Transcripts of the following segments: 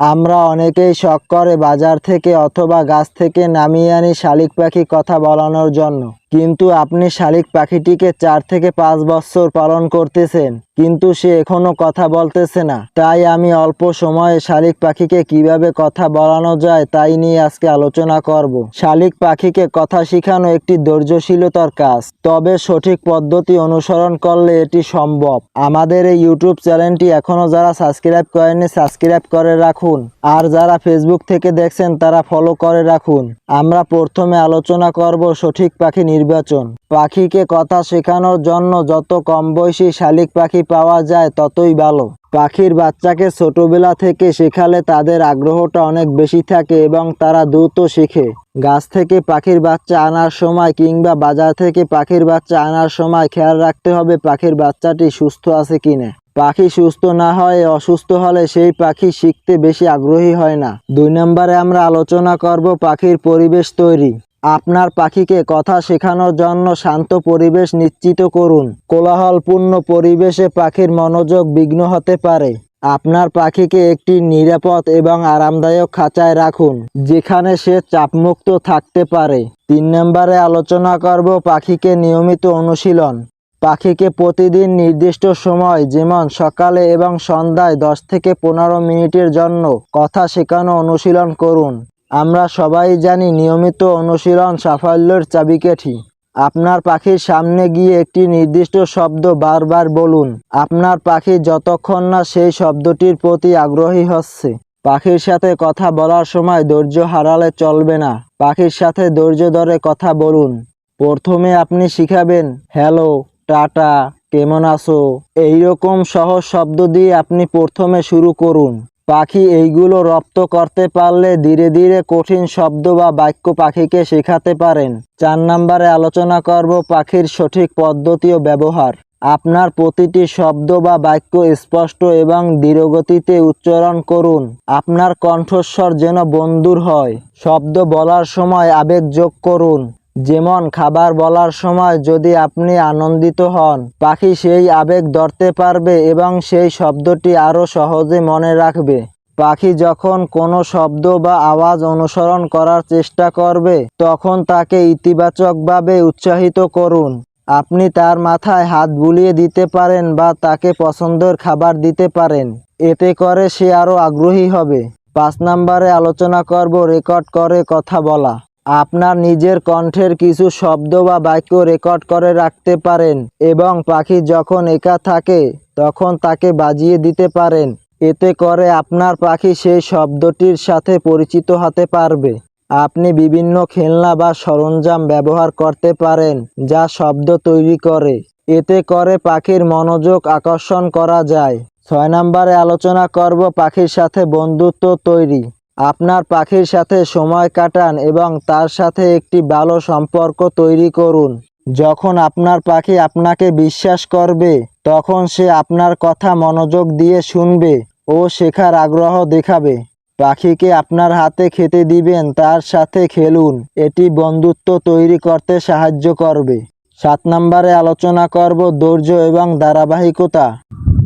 আমরা অনেকেই শখ করে বাজার থেকে অথবা গাছ থেকে নামিয়ে আনি শালিক পাখি কথা বলানোর জন্য। কিন্তু আপনি শালিক পাখিটিকে চার থেকে পাঁচ বছর পালন করতেছেন, কিন্তু সে এখনও কথা বলতেছে না। তাই আমি অল্প সময়ে শালিক পাখিকে কীভাবে কথা বলানো যায় তাই নিয়ে আজকে আলোচনা করব। শালিক পাখিকে কথা শেখানো একটি ধৈর্যশীলতার কাজ, তবে সঠিক পদ্ধতি অনুসরণ করলে এটি সম্ভব। আমাদের এই ইউটিউব চ্যানেলটি এখনও যারা সাবস্ক্রাইব করেননি, সাবস্ক্রাইব করে রাখুন। আর যারা ফেসবুক থেকে দেখছেন, তারা ফলো করে রাখুন। আমরা প্রথমে আলোচনা করব সঠিক পাখি নির্বাচন। পাখিকে কথা শেখানোর জন্য যত কম বয়সী শালিক পাখি পাওয়া যায় ততই ভালো। পাখির বাচ্চাকে ছোটবেলা থেকে শেখালে তাদের আগ্রহটা অনেক বেশি থাকে এবং তারা দ্রুত শেখে। গাছ থেকে পাখির বাচ্চা আনার সময় কিংবা বাজার থেকে পাখির বাচ্চা আনার সময় খেয়াল রাখতে হবে পাখির বাচ্চাটি সুস্থ আছে কিনা। পাখি সুস্থ না হয় অসুস্থ হলে সেই পাখি শিখতে বেশি আগ্রহী হয় না। দুই নম্বরে আমরা আলোচনা করব পাখির পরিবেশ তৈরি। আপনার পাখিকে কথা শেখানোর জন্য শান্ত পরিবেশ নিশ্চিত করুন। কোলাহলপূর্ণ পরিবেশে পাখির মনোযোগ বিঘ্ন হতে পারে। আপনার পাখিকে একটি নিরাপদ এবং আরামদায়ক খাঁচায় রাখুন, যেখানে সে চাপমুক্ত থাকতে পারে। তিন নম্বরে আলোচনা করব পাখিকে নিয়মিত অনুশীলন। পাখিকে প্রতিদিন নির্দিষ্ট সময়, যেমন সকালে এবং সন্ধ্যায় দশ থেকে পনেরো মিনিটের জন্য, কথা শেখানো অনুশীলন করুন। আমরা সবাই জানি নিয়মিত অনুশীলন সাফল্যের চাবিকাঠি আপনার পাখির সামনে গিয়ে একটি নির্দিষ্ট শব্দ বারবার বলুন। আপনার পাখি যতক্ষণ না সেই শব্দটির প্রতি আগ্রহী হচ্ছে। পাখির সাথে কথা বলার সময় ধৈর্য হারালে চলবে না। পাখির সাথে ধৈর্য ধরে কথা বলুন। প্রথমে আপনি শিখাবেন, হ্যালো, টাটা, কেমন আছো? এইরকম সহজ শব্দ দিয়ে আপনি প্রথমে শুরু করুন। পাখি এইগুলো রপ্ত করতে পারলে ধীরে ধীরে কঠিন শব্দ বা বাক্য পাখিকে শেখাতে পারেন। চার নম্বরে আলোচনা করব পাখির সঠিক পদ্ধতি ও ব্যবহার। আপনার প্রতিটি শব্দ বা বাক্য স্পষ্ট এবং ধীরগতিতে উচ্চারণ করুন। আপনার কণ্ঠস্বর যেন বন্ধুর হয়। শব্দ বলার সময় আবেগ যোগ করুন। যেমন খাবার বলার সময় যদি আপনি আনন্দিত হন, পাখি সেই আবেগ ধরতে পারবে এবং সেই শব্দটি আরও সহজে মনে রাখবে। পাখি যখন কোনো শব্দ বা আওয়াজ অনুসরণ করার চেষ্টা করবে, তখন তাকে ইতিবাচকভাবে উৎসাহিত করুন। আপনি তার মাথায় হাত বুলিয়ে দিতে পারেন বা তাকে পছন্দের খাবার দিতে পারেন। এতে করে সে আরও আগ্রহী হবে। পাঁচ নম্বরে আলোচনা করব, রেকর্ড করে কথা বলা। আপনার নিজের কণ্ঠের কিছু শব্দ বা বাক্য রেকর্ড করে রাখতে পারেন এবং পাখি যখন একা থাকে, তখন তাকে বাজিয়ে দিতে পারেন। এতে করে আপনার পাখি সেই শব্দটির সাথে পরিচিত হতে পারবে। আপনি বিভিন্ন খেলনা বা সরঞ্জাম ব্যবহার করতে পারেন যা শব্দ তৈরি করে। এতে করে পাখির মনোযোগ আকর্ষণ করা যায়। ছয় নম্বরে আলোচনা করব পাখির সাথে বন্ধুত্ব তৈরি। আপনার পাখির সাথে সময় কাটান এবং তার সাথে একটি ভালো সম্পর্ক তৈরি করুন। যখন আপনার পাখি আপনাকে বিশ্বাস করবে, তখন সে আপনার কথা মনোযোগ দিয়ে শুনবে ও শেখার আগ্রহ দেখাবে। পাখিকে আপনার হাতে খেতে দিবেন, তার সাথে খেলুন। এটি বন্ধুত্ব তৈরি করতে সাহায্য করবে। সাত নম্বরে আলোচনা করব ধৈর্য এবং ধারাবাহিকতা।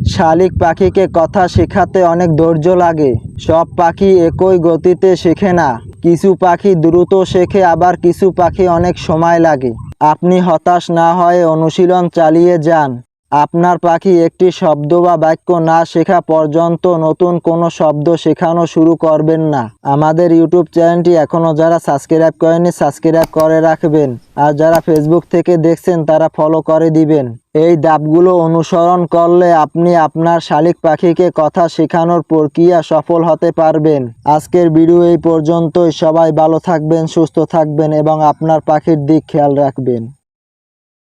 শালিক পাখিকে কথা শেখাতে অনেক ধৈর্য লাগে। সব পাখি একই গতিতে শেখে না। কিছু পাখি দ্রুত শেখে, আবার কিছু পাখি অনেক সময় লাগে। আপনি হতাশ না হয়ে অনুশীলন চালিয়ে যান। আপনার পাখি একটি শব্দ বা বাক্য না শেখা পর্যন্ত নতুন কোনো শব্দ শেখানো শুরু করবেন না। আমাদের ইউটিউব চ্যানেলটি এখনও যারা সাবস্ক্রাইব করেনি সাবস্ক্রাইব করে রাখবেন। আর যারা ফেসবুক থেকে দেখছেন, তারা ফলো করে দিবেন। এই ধাপগুলো অনুসরণ করলে আপনি আপনার শালিক পাখিকে কথা শেখানোর প্রক্রিয়া সফল হতে পারবেন। আজকের ভিডিও এই পর্যন্তই। সবাই ভালো থাকবেন, সুস্থ থাকবেন এবং আপনার পাখির দিক খেয়াল রাখবেন।